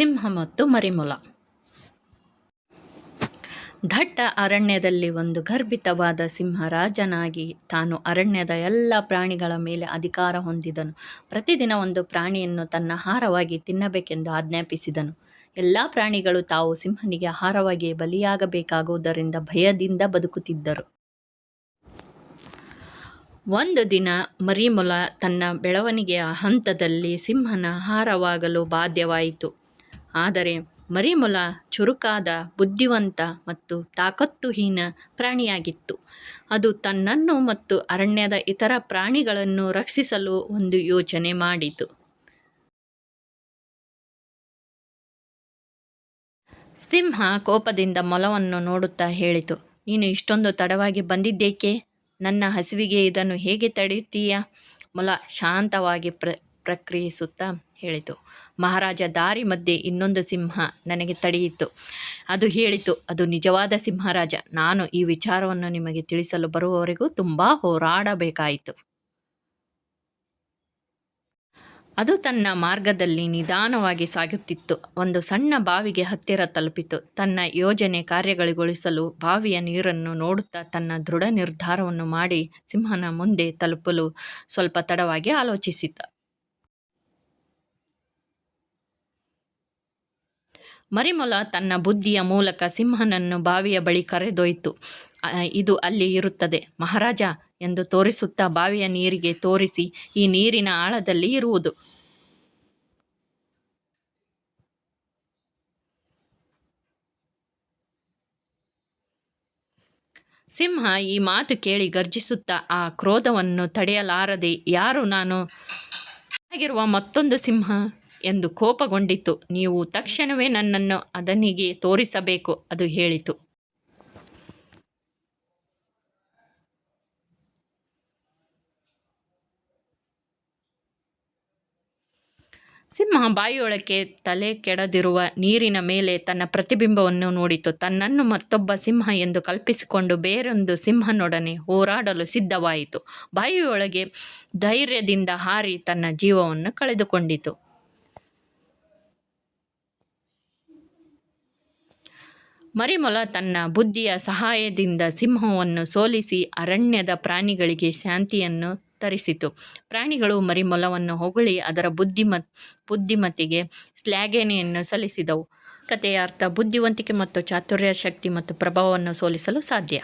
ಸಿಂಹ ಮತ್ತು ಮರಿಮೊಲ. ದಟ್ಟ ಅರಣ್ಯದಲ್ಲಿ ಒಂದು ಗರ್ಭಿತವಾದ ಸಿಂಹ ರಾಜನಾಗಿ ತಾನು ಅರಣ್ಯದ ಎಲ್ಲ ಪ್ರಾಣಿಗಳ ಮೇಲೆ ಅಧಿಕಾರ ಹೊಂದಿದನು. ಪ್ರತಿದಿನ ಒಂದು ಪ್ರಾಣಿಯನ್ನು ತನ್ನ ಆಹಾರವಾಗಿ ತಿನ್ನಬೇಕೆಂದು ಆಜ್ಞಾಪಿಸಿದನು. ಎಲ್ಲ ಪ್ರಾಣಿಗಳು ತಾವು ಸಿಂಹನಿಗೆ ಆಹಾರವಾಗಿ ಬಲಿಯಾಗಬೇಕಾಗುವುದರಿಂದ ಭಯದಿಂದ ಬದುಕುತ್ತಿದ್ದರು. ಒಂದು ದಿನ ಮರಿಮೊಲ ತನ್ನ ಬೆಳವಣಿಗೆಯ ಹಂತದಲ್ಲಿ ಸಿಂಹನ ಆಹಾರವಾಗಲು ಬಾಧ್ಯವಾಯಿತು. ಆದರೆ ಮರಿಮೊಲ ಚುರುಕಾದ, ಬುದ್ಧಿವಂತ ಮತ್ತು ತಾಕತ್ತುಹೀನ ಪ್ರಾಣಿಯಾಗಿತ್ತು. ಅದು ತನ್ನನ್ನು ಮತ್ತು ಅರಣ್ಯದ ಇತರ ಪ್ರಾಣಿಗಳನ್ನು ರಕ್ಷಿಸಲು ಒಂದು ಯೋಚನೆ ಮಾಡಿತು. ಸಿಂಹ ಕೋಪದಿಂದ ಮೊಲವನ್ನು ನೋಡುತ್ತಾ ಹೇಳಿತು, ನೀನು ಇಷ್ಟೊಂದು ತಡವಾಗಿ ಬಂದಿದ್ದೇಕೆ? ನನ್ನ ಹಸಿವಿಗೆ ಇದನ್ನು ಹೇಗೆ ತಡೆಯುತ್ತೀಯಾ? ಮೊಲ ಶಾಂತವಾಗಿ ಪ್ರ, ಪ್ರಕ್ರಿಯಿಸುತ್ತಾ ಹೇಳಿತು. ಮಹಾರಾಜ ದಾರಿ ಮಧ್ಯೆ ಇನ್ನೊಂದು ಸಿಂಹ ನನಗೆ ತಡೆಯಿತು. ಅದು ಹೇಳಿತು, ಅದು ನಿಜವಾದ ಸಿಂಹರಾಜ. ನಾನು ಈ ವಿಚಾರವನ್ನು ನಿಮಗೆ ತಿಳಿಸಲು ಬರುವವರೆಗೂ ತುಂಬ ಹೋರಾಡಬೇಕಾಯಿತು. ಅದು ತನ್ನ ಮಾರ್ಗದಲ್ಲಿ ನಿಧಾನವಾಗಿ ಸಾಗುತ್ತಿತ್ತು. ಒಂದು ಸಣ್ಣ ಬಾವಿಗೆ ಹತ್ತಿರ ತಲುಪಿತು. ತನ್ನ ಯೋಜನೆ ಕಾರ್ಯಗಳಿಗೊಳಿಸಲು ಬಾವಿಯ ನೀರನ್ನು ನೋಡುತ್ತಾ ತನ್ನ ದೃಢ ನಿರ್ಧಾರವನ್ನು ಮಾಡಿ ಸಿಂಹನ ಮುಂದೆ ತಲುಪಲು ಸ್ವಲ್ಪ ತಡವಾಗಿ ಆಲೋಚಿಸಿದ ಮರಿಮೊಲ ತನ್ನ ಬುದ್ಧಿಯ ಮೂಲಕ ಸಿಂಹನನ್ನು ಬಾವಿಯ ಬಳಿ ಕರೆದೊಯ್ತು ಇದು ಅಲ್ಲಿ ಇರುತ್ತದೆ. ಮಹಾರಾಜ ಎಂದು ತೋರಿಸುತ್ತಾ ಬಾವಿಯ ನೀರಿಗೆ ತೋರಿಸಿ ಈ ನೀರಿನ ಆಳದಲ್ಲಿ ಇರುವುದು. ಸಿಂಹ ಈ ಮಾತು ಕೇಳಿ ಗರ್ಜಿಸುತ್ತಾ ಆ ಕ್ರೋಧವನ್ನು ತಡೆಯಲಾರದೆ, ಯಾರು ನಾನು? ಆಗಿರುವ ಮತ್ತೊಂದು ಸಿಂಹ. ಎಂದು ಕೋಪಗೊಂಡಿತು ನೀವು ತಕ್ಷಣವೇ ನನ್ನನ್ನು ಅದನಿಗೆ ತೋರಿಸಬೇಕು, ಅದು ಹೇಳಿತು. ಸಿಂಹ ಬಾಯಿಯೊಳಕ್ಕೆ ತಲೆ ಕೆಡದಿರುವ ನೀರಿನ ಮೇಲೆ ತನ್ನ ಪ್ರತಿಬಿಂಬವನ್ನು ನೋಡಿತು. ತನ್ನನ್ನು ಮತ್ತೊಬ್ಬ ಸಿಂಹ ಎಂದು ಕಲ್ಪಿಸಿಕೊಂಡು ಬೇರೊಂದು ಸಿಂಹನೊಡನೆ ಹೋರಾಡಲು ಸಿದ್ಧವಾಯಿತು. ಬಾಯಿಯೊಳಗೆ ಧೈರ್ಯದಿಂದ ಹಾರಿ ತನ್ನ ಜೀವವನ್ನು ಕಳೆದುಕೊಂಡಿತು. ಮರಿಮೊಲ ತನ್ನ ಬುದ್ಧಿಯ ಸಹಾಯದಿಂದ ಸಿಂಹವನ್ನು ಸೋಲಿಸಿ ಅರಣ್ಯದ ಪ್ರಾಣಿಗಳಿಗೆ ಶಾಂತಿಯನ್ನು ತರಿಸಿತು. ಪ್ರಾಣಿಗಳು ಮರಿಮೊಲವನ್ನು ಹೊಗಳಿ ಅದರ ಬುದ್ಧಿಮತ್ ಬುದ್ಧಿಮತಿಗೆ ಶ್ಲಾಘನೆಯನ್ನು ಸಲ್ಲಿಸಿದವು. ಕಥೆಯ ಅರ್ಥ ಬುದ್ಧಿವಂತಿಕೆ ಮತ್ತು ಚಾತುರ್ಯ ಶಕ್ತಿ ಮತ್ತು ಪ್ರಭಾವವನ್ನು ಸೋಲಿಸಲು ಸಾಧ್ಯ.